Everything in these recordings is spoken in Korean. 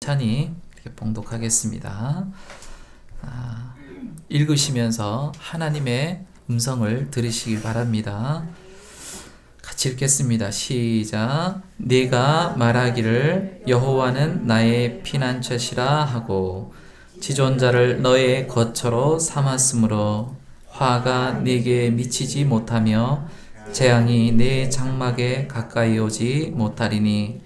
찬히 이렇게 봉독하겠습니다. 아, 읽으시면서 하나님의 음성을 들으시길 바랍니다. 같이 읽겠습니다. 시작. 네가 말하기를 여호와는 나의 피난처시라 하고 지존자를 너의 거처로 삼았으므로 화가 네게 미치지 못하며 재앙이 네 장막에 가까이 오지 못하리니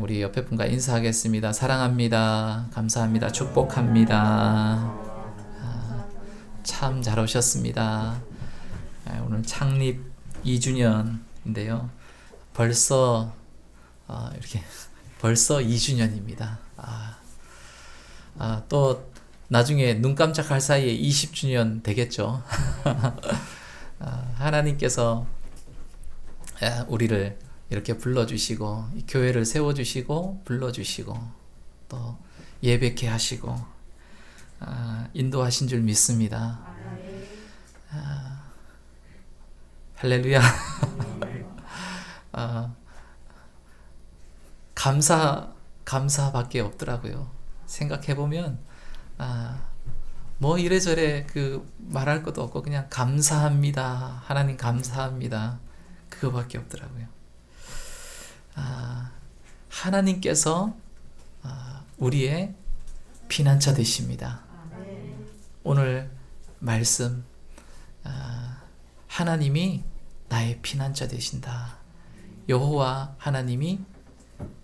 우리 옆에 분과 인사하겠습니다. 사랑합니다. 감사합니다. 축복합니다. 아, 참잘 오셨습니다. 아, 오늘 창립 2주년인데요. 벌써 아, 이렇게 벌써 2주년입니다. 아, 아, 또 나중에 눈 깜짝할 사이에 20주년 되겠죠. 아, 하나님께서 아, 우리를 이렇게 불러주시고 이 교회를 세워주시고 불러주시고 또 예배케 하시고 아, 인도하신 줄 믿습니다. 아, 할렐루야. 아, 감사 감사밖에 없더라고요. 생각해 보면 아, 뭐 이래저래 그 말할 것도 없고 그냥 감사합니다. 하나님 감사합니다. 그거밖에 없더라고요. 아, 하나님께서 아, 우리의 피난처 되십니다. 오늘 말씀 아, 하나님이 나의 피난처 되신다. 여호와 하나님이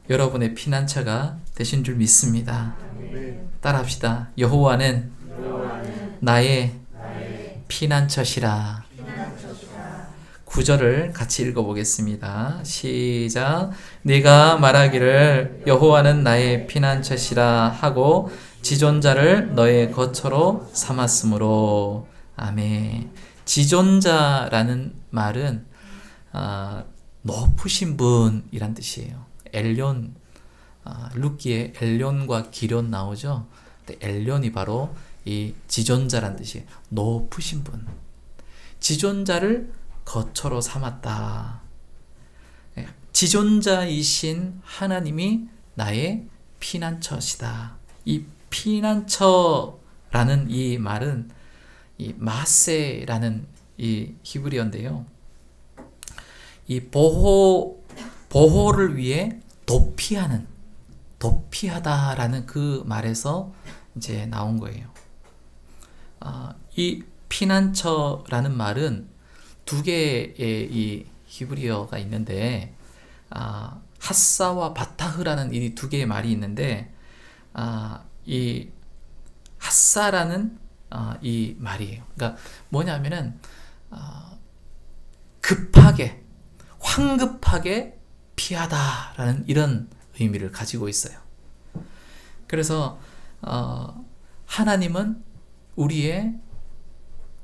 여러분의 피난처가 되신 줄 믿습니다. 따라합시다. 여호와는 나의 피난처시라. 구절을 같이 읽어보겠습니다. 시작. 네가 말하기를 여호와는 나의 피난처시라 하고 지존자를 너의 거처로 삼았으므로 아멘. 지존자라는 말은 아, 높으신 분이란 뜻이에요. 엘yon 아, 루키에 엘론과 기론 나오죠. 엘론이 바로 이 지존자란 뜻이에요. 높으신 분. 지존자를 거처로 삼았다. 예, 지존자이신 하나님이 나의 피난처시다. 이 피난처라는 이 말은 이 마세라는 이 히브리어인데요. 이 보호 보호를 위해 도피하는 도피하다라는 그 말에서 이제 나온 거예요. 아, 이 피난처라는 말은 두 개의 이 히브리어가 있는데 아, 핫사와 바타흐라는 이 두 개의 말이 있는데 아, 이 핫사라는 아, 이 말이에요. 그러니까 뭐냐면은 아, 급하게 황급하게 피하다라는 이런 의미를 가지고 있어요. 그래서 어, 하나님은 우리의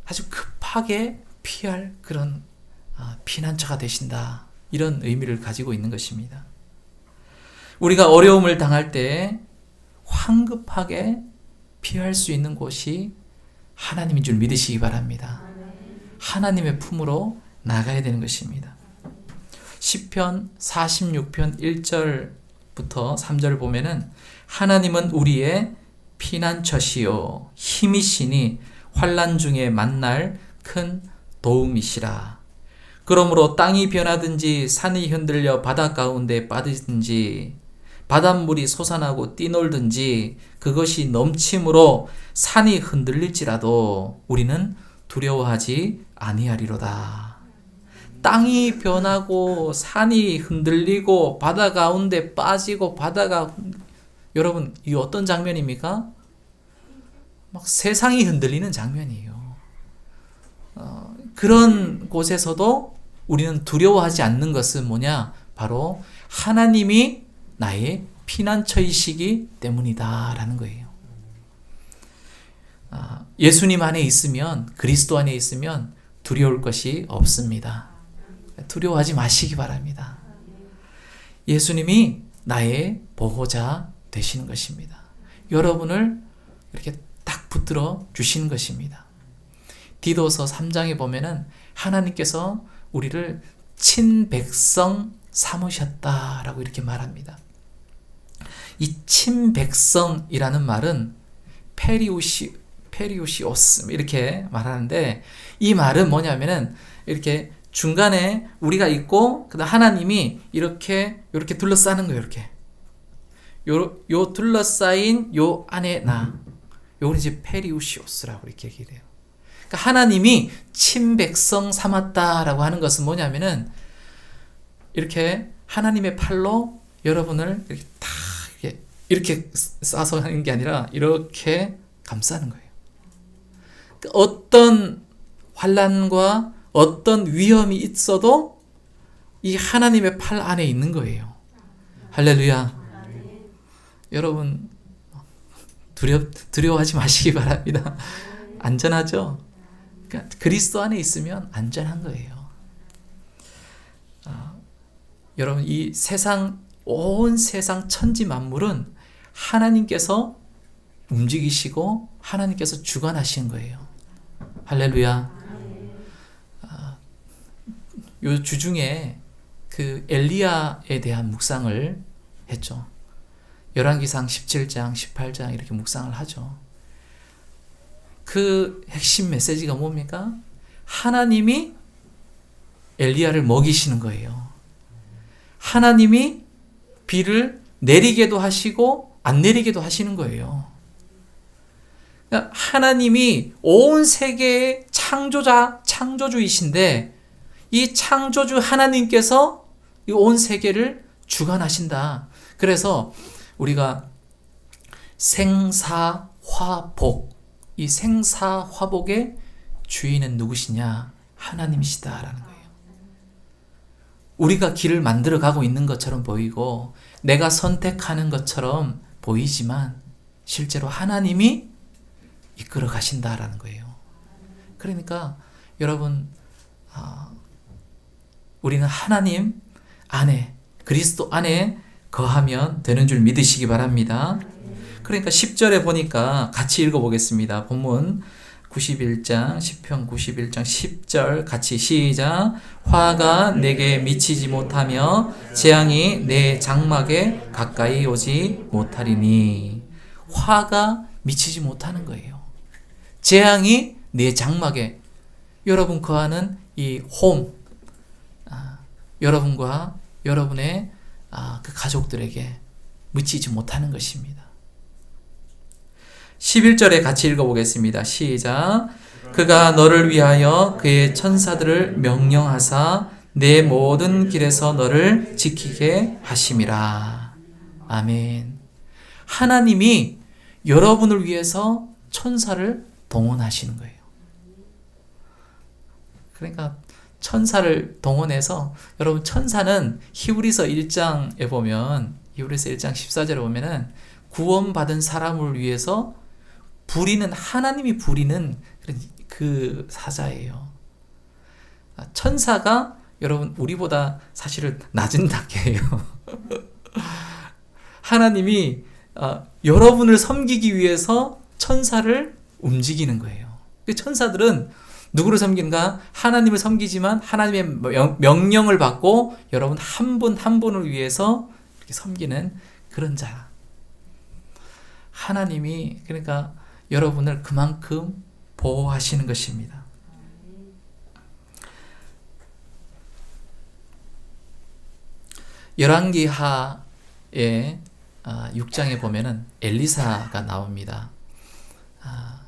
아주 급하게 피할 그런 아, 피난처가 되신다. 이런 의미를 가지고 있는 것입니다. 우리가 어려움을 당할 때 황급하게 피할 수 있는 곳이 하나님인 줄 믿으시기 바랍니다. 하나님의 품으로 나가야 되는 것입니다. 시편 46편 1절부터 3절 보면은 하나님은 우리의 피난처시요 힘이시니 환난 중에 만날 큰 도움이시라. 그러므로 땅이 변하든지 산이 흔들려 바다 가운데 빠지든지 바닷물이 솟아나고 뛰놀든지 그것이 넘침으로 산이 흔들릴지라도 우리는 두려워하지 아니하리로다. 땅이 변하고 산이 흔들리고 바다 가운데 빠지고 바다가 여러분 이 어떤 장면입니까? 막 세상이 흔들리는 장면이에요. 어, 그런 곳에서도 우리는 두려워하지 않는 것은 뭐냐? 바로 하나님이 나의 피난처이시기 때문이다라는 거예요. 아, 예수님 안에 있으면 그리스도 안에 있으면 두려울 것이 없습니다. 두려워하지 마시기 바랍니다. 예수님이 나의 보호자 되시는 것입니다. 여러분을 이렇게 딱 붙들어 주시는 것입니다. 디도서 3장에 보면은 하나님께서 우리를 친백성 삼으셨다라고 이렇게 말합니다. 이 친백성이라는 말은 페리우시 페리우시오스 이렇게 말하는데 이 말은 뭐냐면은 이렇게 중간에 우리가 있고 그다음 하나님이 이렇게 이렇게 둘러싸는 거예요 이렇게. 요, 요 둘러싸인 요 안에 나. 요걸 이제 페리우시오스라고 이렇게 얘기를 해요 그러니까 하나님이 친백성 삼았다라고 하는 것은 뭐냐면은 이렇게 하나님의 팔로 여러분을 이렇게 다 이렇게, 이렇게 싸서 하는 게 아니라 이렇게 감싸는 거예요. 그 어떤 환란과 어떤 위험이 있어도 이 하나님의 팔 안에 있는 거예요. 할렐루야. 여러분 두려 두려워하지 마시기 바랍니다. 안전하죠? 그러니까 그리스도 안에 있으면 안전한 거예요. 아, 여러분 이 세상 온 세상 천지 만물은 하나님께서 움직이시고 하나님께서 주관하신 거예요. 할렐루야. 아, 요 주중에 그 엘리야에 대한 묵상을 했죠. 열왕기상 17장, 18장 이렇게 묵상을 하죠. 그 핵심 메시지가 뭡니까? 하나님이 엘리야를 먹이시는 거예요. 하나님이 비를 내리게도 하시고 안 내리게도 하시는 거예요. 그러니까 하나님이 온 세계의 창조자, 창조주이신데 이 창조주 하나님께서 이 온 세계를 주관하신다. 그래서 우리가 생사화복 이 생사 화복의 주인은 누구시냐? 하나님이시다라는 거예요. 우리가 길을 만들어 가고 있는 것처럼 보이고 내가 선택하는 것처럼 보이지만 실제로 하나님이 이끌어 가신다라는 거예요. 그러니까 여러분 어, 우리는 하나님 안에 그리스도 안에 거하면 되는 줄 믿으시기 바랍니다. 그러니까 10절에 보니까 같이 읽어보겠습니다. 본문 91장 10편 91장 10절 같이 시작 화가 내게 미치지 못하며 재앙이 내 장막에 가까이 오지 못하리니 화가 미치지 못하는 거예요. 재앙이 내 장막에 여러분 거하는 이 홈, 아, 여러분과 여러분의 아, 그 가족들에게 미치지 못하는 것입니다. 11절에 같이 읽어보겠습니다. 시작. 그가 너를 위하여 그의 천사들을 명령하사 내 모든 길에서 너를 지키게 하심이라. 아멘. 하나님이 여러분을 위해서 천사를 동원하시는 거예요. 그러니까 천사를 동원해서 여러분 천사는 히브리서 1장에 보면 히브리서 1장 14절에 보면은 구원받은 사람을 위해서 부리는 하나님이 부리는 그 사자예요. 아, 천사가 여러분 우리보다 사실은 낮은 단계예요. 하나님이 어, 여러분을 섬기기 위해서 천사를 움직이는 거예요. 그 천사들은 누구를 섬긴가? 하나님을 섬기지만 하나님의 명령을 받고 여러분 한 분 한 분을 위해서 섬기는 그런 자. 하나님이 그러니까 여러분을 그만큼 보호하시는 것입니다. 열왕기하에 아, 6장에 보면은 엘리사가 나옵니다. 아,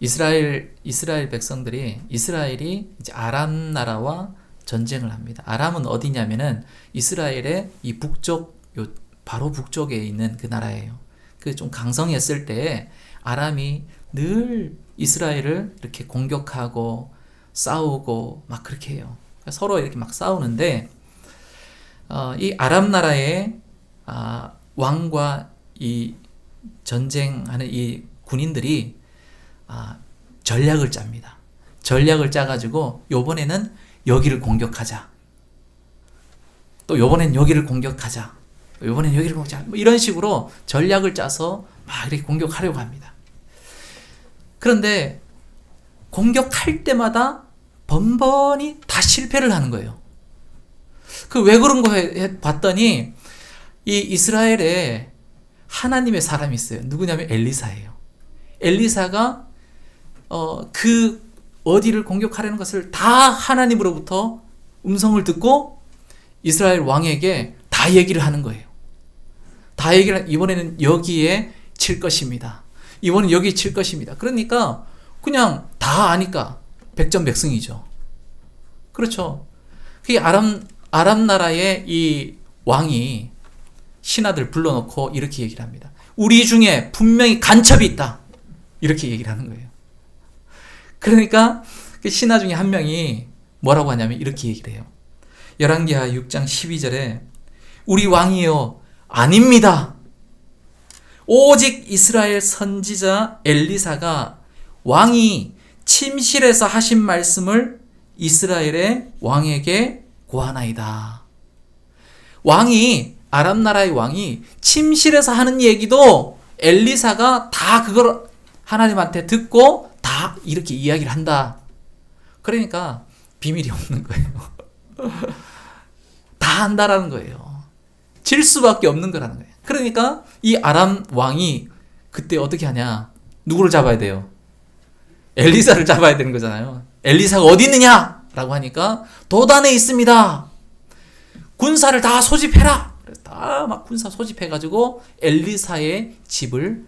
이스라엘 이스라엘 백성들이 이스라엘이 이제 아람 나라와 전쟁을 합니다. 아람은 어디냐면은 이스라엘의 이 북쪽 요 바로 북쪽에 있는 그 나라예요. 그 좀 강성했을 때 아람이 늘 이스라엘을 이렇게 공격하고 싸우고 막 그렇게 해요. 서로 이렇게 막 싸우는데 어, 이 아람 나라의 아, 왕과 이 전쟁하는 이 군인들이 아, 전략을 짭니다. 전략을 짜가지고 요번에는 여기를 공격하자. 또 요번엔 여기를 공격하자. 또 요번엔 여기를 공격하자. 뭐 이런 식으로 전략을 짜서 막 이렇게 공격하려고 합니다. 그런데 공격할 때마다 번번이 다 실패를 하는 거예요. 그 왜 그런 거 해- 봤더니 이 이스라엘에 하나님의 사람이 있어요. 누구냐면 엘리사예요. 엘리사가 어, 그 어디를 공격하려는 것을 다 하나님으로부터 음성을 듣고 이스라엘 왕에게 다 얘기를 하는 거예요. 다 얘기를 이번에는 여기에 칠 것입니다. 이번엔 여기 칠 것입니다. 그러니까 그냥 다 아니까 백전백승이죠. 그렇죠. 그 아람 아람 나라의 이 왕이 신하들 불러놓고 이렇게 얘기를 합니다. 우리 중에 분명히 간첩이 있다. 이렇게 얘기를 하는 거예요. 그러니까 그 신하 중에 한 명이 뭐라고 하냐면 이렇게 얘기를 해요. 열왕기하 6장 12절에 우리 왕이요 아닙니다. 오직 이스라엘 선지자 엘리사가 왕이 침실에서 하신 말씀을 이스라엘의 왕에게 고하나이다. 왕이 아람 나라의 왕이 침실에서 하는 얘기도 엘리사가 다 그걸 하나님한테 듣고 다 이렇게 이야기를 한다. 그러니까 비밀이 없는 거예요. 다 한다라는 거예요. 질 수밖에 없는 거라는 거예요. 그러니까 이 아람 왕이 그때 어떻게 하냐? 누구를 잡아야 돼요? 엘리사를 잡아야 되는 거잖아요. 엘리사가 어디 있느냐? 라고 하니까 도단에 있습니다. 군사를 다 소집해라. 다막 군사 소집해가지고 엘리사의 집을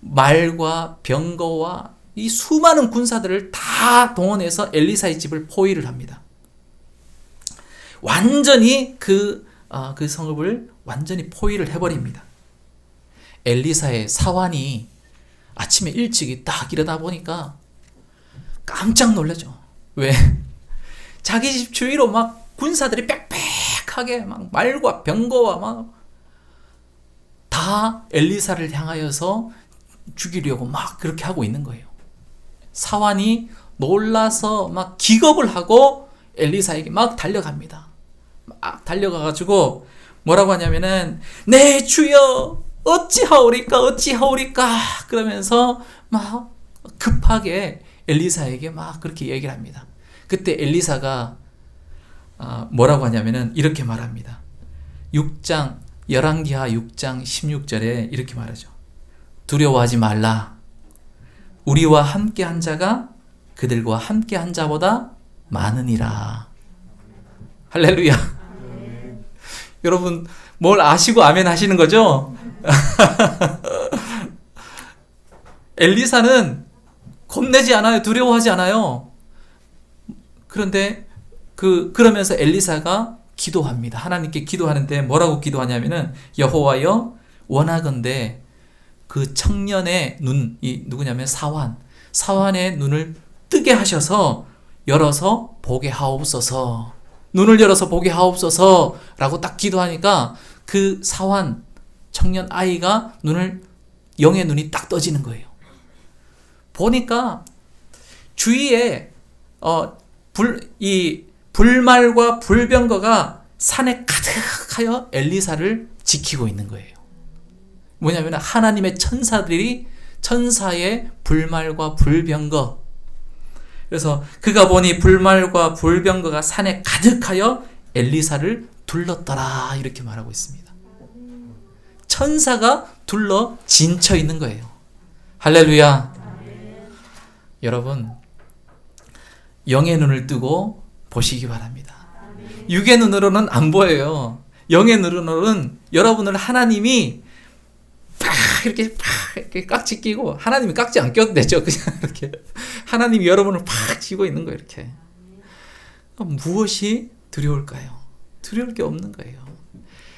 말과 병거와 이 수많은 군사들을 다 동원해서 엘리사의 집을 포위를 합니다. 완전히 그, 어, 그 성읍을 완전히 포위를 해버립니다. 엘리사의 사환이 아침에 일찍이 딱 일어나 보니까 깜짝 놀라죠. 왜? 자기 집 주위로 막 군사들이 빽빽하게 막 말과 병거와 막 다 엘리사를 향하여서 죽이려고 막 그렇게 하고 있는 거예요. 사환이 놀라서 막 기겁을 하고 엘리사에게 막 달려갑니다. 막 달려가가지고 뭐라고 하냐면은 내 주여 어찌하오리까 어찌하오리까 그러면서 막 급하게 엘리사에게 막 그렇게 얘기를 합니다. 그때 엘리사가 아, 뭐라고 하냐면은 이렇게 말합니다. 6장 열왕기하 6장 16절에 이렇게 말하죠. 두려워하지 말라. 우리와 함께 한 자가 그들과 함께 한 자보다 많으니라. 할렐루야. 여러분 뭘 아시고 아멘 하시는 거죠? 엘리사는 겁내지 않아요. 두려워하지 않아요. 그런데 그 그러면서 엘리사가 기도합니다. 하나님께 기도하는데 뭐라고 기도하냐면은 여호와여 원하건대 그 청년의 눈, 이 누구냐면 사환, 사환의 눈을 뜨게 하셔서 열어서 보게 하옵소서. 눈을 열어서 보게 하옵소서라고 딱 기도하니까 그 사환 청년 아이가 눈을 영의 눈이 딱 떠지는 거예요. 보니까 주위에 어 불 이 불말과 불병거가 산에 가득하여 엘리사를 지키고 있는 거예요. 뭐냐면 하나님의 천사들이 천사의 불말과 불병거 그래서 그가 보니 불말과 불병거가 산에 가득하여 엘리사를 둘렀더라 이렇게 말하고 있습니다. 천사가 둘러 진쳐 있는 거예요. 할렐루야. 여러분 영의 눈을 뜨고 보시기 바랍니다. 육의 눈으로는 안 보여요. 영의 눈으로는 여러분을 하나님이 팍 이렇게 팍 이렇게 깍지 끼고 하나님이 깍지 안 껴도 되죠. 그냥 이렇게 하나님이 여러분을 팍 쥐고 있는 거예요. 이렇게 무엇이 두려울까요? 두려울 게 없는 거예요.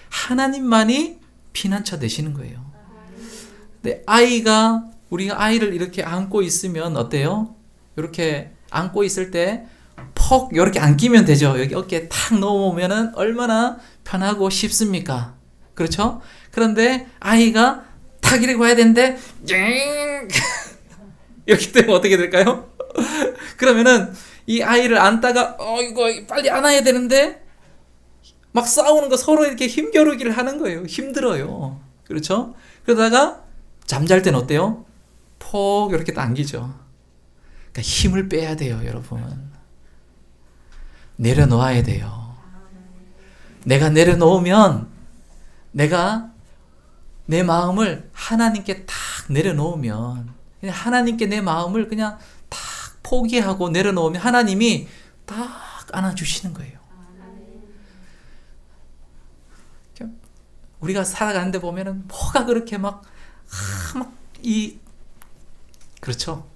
하나님만이 피난처 되시는 거예요. 근데 아이가 우리가 아이를 이렇게 안고 있으면 어때요? 이렇게 안고 있을 때 퍽 이렇게 안기면 되죠. 여기 어깨에 탁 넣어보면은 얼마나 편하고 쉽습니까? 그렇죠? 그런데 아이가 탁 이렇게 와야 되는데 쨍! 이렇게 되면 어떻게 될까요? 그러면은 이 아이를 안다가 어 이거 빨리 안아야 되는데 막 싸우는 거 서로 이렇게 힘겨루기를 하는 거예요. 힘들어요. 그렇죠? 그러다가 잠잘 땐 어때요? 폭 이렇게 당기죠. 그러니까 힘을 빼야 돼요, 여러분. 내려놓아야 돼요. 내가 내려놓으면 내가 내 마음을 하나님께 탁 내려놓으면 하나님께 내 마음을 그냥 탁 포기하고 내려놓으면 하나님이 딱 안아주시는 거예요. 우리가 살아가는데 보면은 뭐가 그렇게 막, 아, 막, 이, 그렇죠.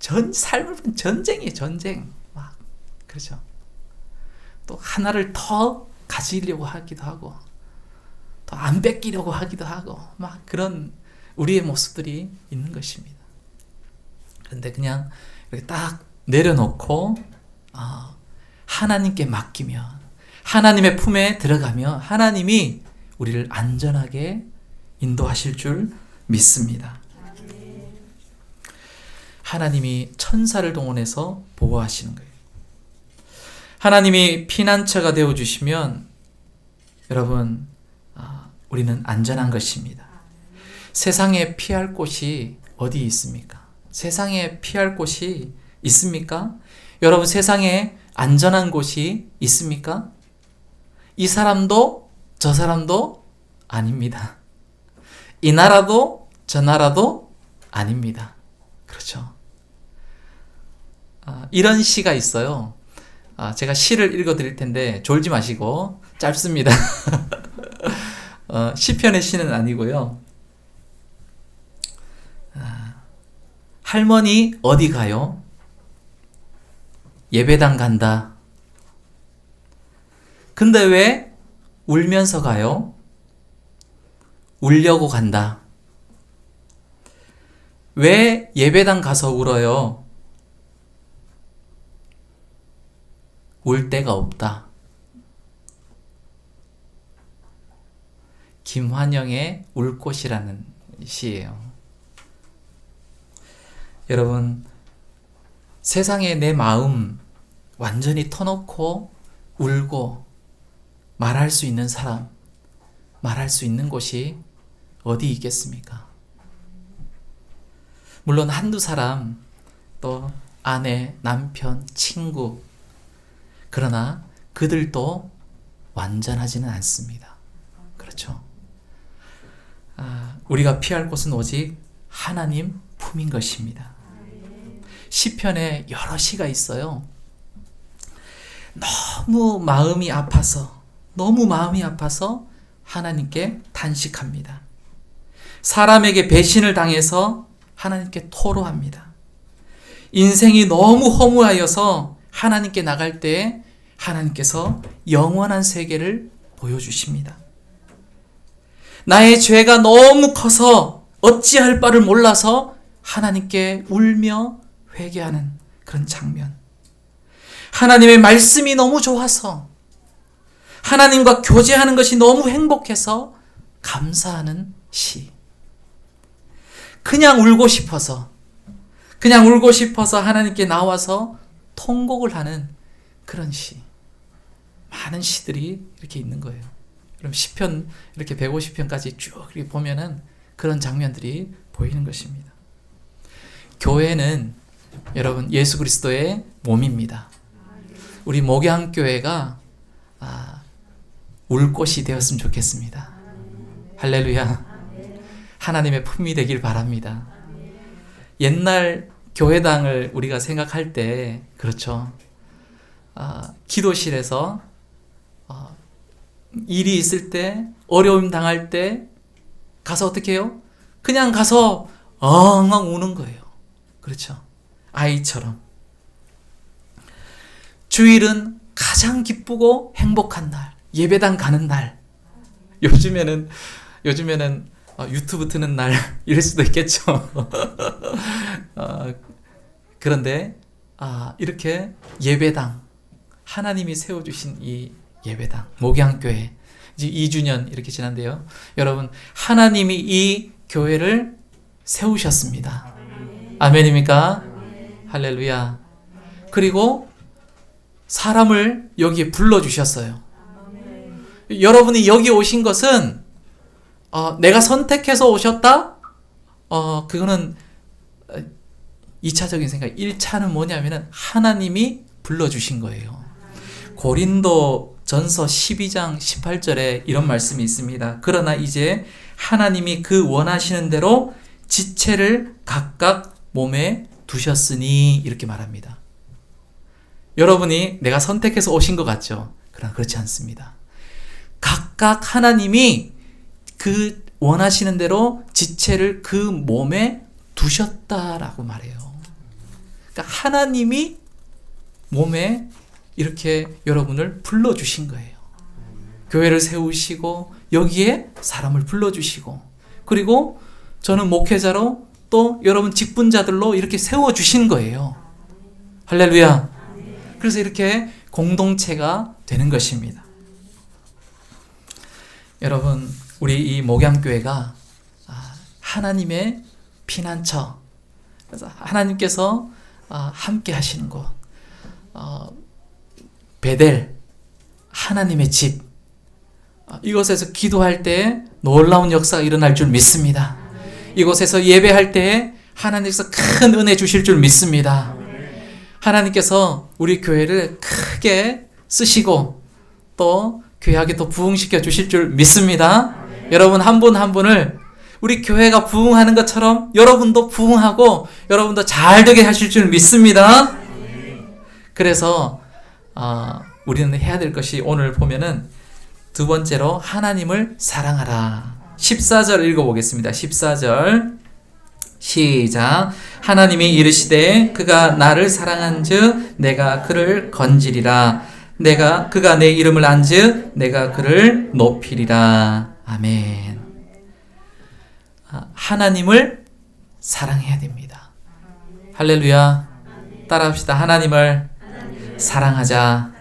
전, 보면 전쟁이에요, 전쟁. 막, 그렇죠. 또 하나를 더 가지려고 하기도 하고, 더안 뺏기려고 하기도 하고, 막 그런 우리의 모습들이 있는 것입니다. 그런데 그냥 이렇게 딱 내려놓고, 아, 하나님께 맡기면, 하나님의 품에 들어가면 하나님이 우리를 안전하게 인도하실 줄 믿습니다. 하나님이 천사를 동원해서 보호하시는 거예요. 하나님이 피난처가 되어 주시면 여러분 아, 우리는 안전한 것입니다. 세상에 피할 곳이 어디 있습니까? 세상에 피할 곳이 있습니까? 여러분 세상에 안전한 곳이 있습니까? 이 사람도 저 사람도 아닙니다. 이 나라도 저 나라도 아닙니다. 그렇죠. 아, 이런 시가 있어요. 아, 제가 시를 읽어 드릴 텐데 졸지 마시고 짧습니다. 어, 시편의 시는 아니고요. 아, 할머니 어디 가요? 예배당 간다. 근데 왜 울면서 가요? 울려고 간다. 왜 예배당 가서 울어요? 울 데가 없다. 김환영의 울꽃이라는 시예요. 여러분, 세상에 내 마음 완전히 터놓고 울고 말할 수 있는 사람, 말할 수 있는 곳이 어디 있겠습니까? 물론 한두 사람, 또 아내, 남편, 친구, 그러나 그들도 완전하지는 않습니다. 그렇죠? 아, 우리가 피할 곳은 오직 하나님 품인 것입니다. 시편에 여러 시가 있어요. 너무 마음이 아파서 너무 마음이 아파서 하나님께 단식합니다. 사람에게 배신을 당해서 하나님께 토로합니다. 인생이 너무 허무하여서 하나님께 나갈 때 하나님께서 영원한 세계를 보여주십니다. 나의 죄가 너무 커서 어찌할 바를 몰라서 하나님께 울며 회개하는 그런 장면. 하나님의 말씀이 너무 좋아서 하나님과 교제하는 것이 너무 행복해서 감사하는 시. 그냥 울고 싶어서, 그냥 울고 싶어서 하나님께 나와서 통곡을 하는 그런 시. 많은 시들이 이렇게 있는 거예요. 그럼 시편 이렇게 150편까지 쭉 이렇게 보면은 그런 장면들이 보이는 것입니다. 교회는 여러분 예수 그리스도의 몸입니다. 우리 목양 교회가 아, 울 곳이 되었으면 좋겠습니다. 할렐루야. 하나님의 품이 되길 바랍니다. 옛날 교회당을 우리가 생각할 때 그렇죠. 아, 기도실에서 어, 일이 있을 때, 어려움 당할 때 가서 어떻게 해요? 그냥 가서 엉엉 우는 거예요. 그렇죠? 아이처럼. 주일은 가장 기쁘고 행복한 날, 예배당 가는 날. 요즘에는 요즘에는 어, 유튜브 트는 날 이럴 수도 있겠죠. 어, 그런데 아, 이렇게 예배당 하나님이 세워주신 이 예배당 목양교회 이제 2주년 이렇게 지난데요. 여러분 하나님이 이 교회를 세우셨습니다. 아멘입니까? 할렐루야. 그리고 사람을 여기에 불러주셨어요. 여러분이 여기 오신 것은 어, 내가 선택해서 오셨다? 어, 그거는 2차적인 생각. 1차는 뭐냐면은 하나님이 불러주신 거예요. 고린도 전서 12장 18절에 이런 말씀이 있습니다. 그러나 이제 하나님이 그 원하시는 대로 지체를 각각 몸에 두셨으니 이렇게 말합니다. 여러분이 내가 선택해서 오신 것 같죠? 그러나 그렇지 않습니다. 각각 하나님이 그 원하시는 대로 지체를 그 몸에 두셨다라고 말해요. 그러니까 하나님이 몸에 이렇게 여러분을 불러주신 거예요. 교회를 세우시고 여기에 사람을 불러주시고 그리고 저는 목회자로 또 여러분 직분자들로 이렇게 세워주신 거예요. 할렐루야. 그래서 이렇게 공동체가 되는 것입니다. 여러분, 우리 이 목양교회가 아, 하나님의 피난처, 그래서 하나님께서 아, 함께 하시는 곳, 어, 베델, 하나님의 집, 아, 이곳에서 기도할 때 놀라운 역사가 일어날 줄 믿습니다. 이곳에서 예배할 때 하나님께서 큰 은혜 주실 줄 믿습니다. 하나님께서 우리 교회를 크게 쓰시고 또 교회하게 더 부흥시켜 주실 줄 믿습니다. 여러분 한분한 분을 우리 교회가 부흥하는 것처럼 여러분도 부흥하고 여러분도 잘 되게 하실 줄 믿습니다. 그래서 어, 우리는 해야 될 것이 오늘 보면은 두 번째로 하나님을 사랑하라. 14절 읽어보겠습니다. 14절. 시작. 하나님이 이르시되 그가 나를 사랑한즉 내가 그를 건지리라. 내가 그가 내 이름을 안즉 내가 그를 높이리라. 아멘. 아, 하나님을 사랑해야 됩니다. 할렐루야. 따라합시다. 하나님을 사랑하자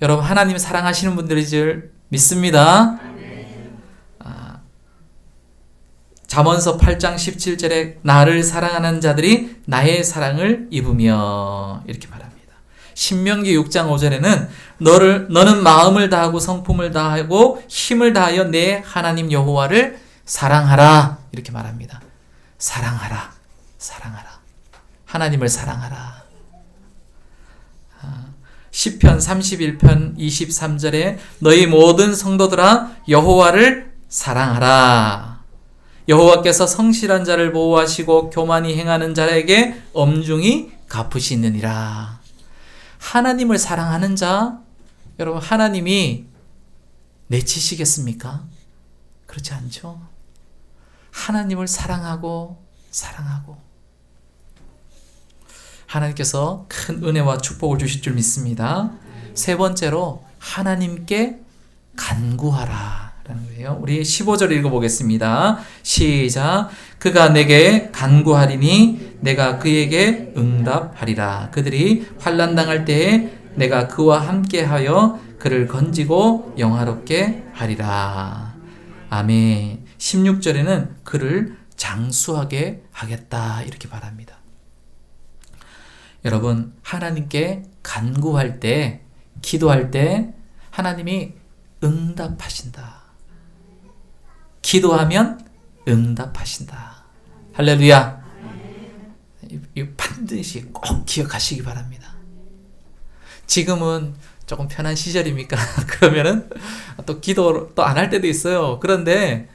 여러분 하나님 사랑하시는 분들이 줄 믿습니다 잠언서 8장 17절에 나를 사랑하는 자들이 나의 사랑을 입으며 이렇게 말합니다. 신명기 6장 5절에는 너를 너는 마음을 다하고 성품을 다하고 힘을 다하여 내 하나님 여호와를 사랑하라 이렇게 말합니다. 사랑하라. 사랑하라. 하나님을 사랑하라. 아, 시편 31편 23절에 너희 모든 성도들아 여호와를 사랑하라. 여호와께서 성실한 자를 보호하시고 교만히 행하는 자에게 엄중히 갚으시느니라. 하나님을 사랑하는 자, 여러분 하나님이 내치시겠습니까? 그렇지 않죠. 하나님을 사랑하고 사랑하고 하나님께서 큰 은혜와 축복을 주실 줄 믿습니다. 세 번째로 하나님께 간구하라. 라는 거예요. 우리 15절 읽어보겠습니다. 시작. 그가 내게 간구하리니 내가 그에게 응답하리라. 그들이 환란 당할 때에 내가 그와 함께하여 그를 건지고 영화롭게 하리라. 아멘. 16절에는 그를 장수하게 하겠다. 이렇게 말합니다. 여러분, 하나님께 간구할 때, 기도할 때, 하나님이 응답하신다. 기도하면 응답하신다. 할렐루야. 이 반드시 꼭 기억하시기 바랍니다. 지금은 조금 편한 시절입니까? 그러면은 또 기도 또 안 할 때도 있어요. 그런데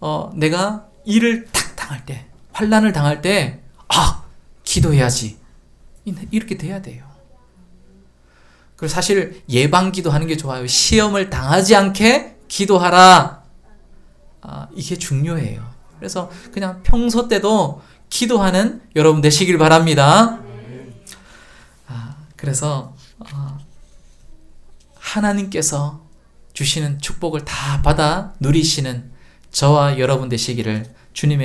어, 내가 일을 탁 당할 때, 환란을 당할 때, 아 기도해야지. 이렇게 돼야 돼요. 그리고 사실 예방 기도하는 게 좋아요. 시험을 당하지 않게 기도하라. 아, 이게 중요해요. 그래서 그냥 평소 때도 기도하는 여러분 되시길 바랍니다. 아, 그래서 어, 하나님께서 주시는 축복을 다 받아 누리시는 저와 여러분 되시기를 주님의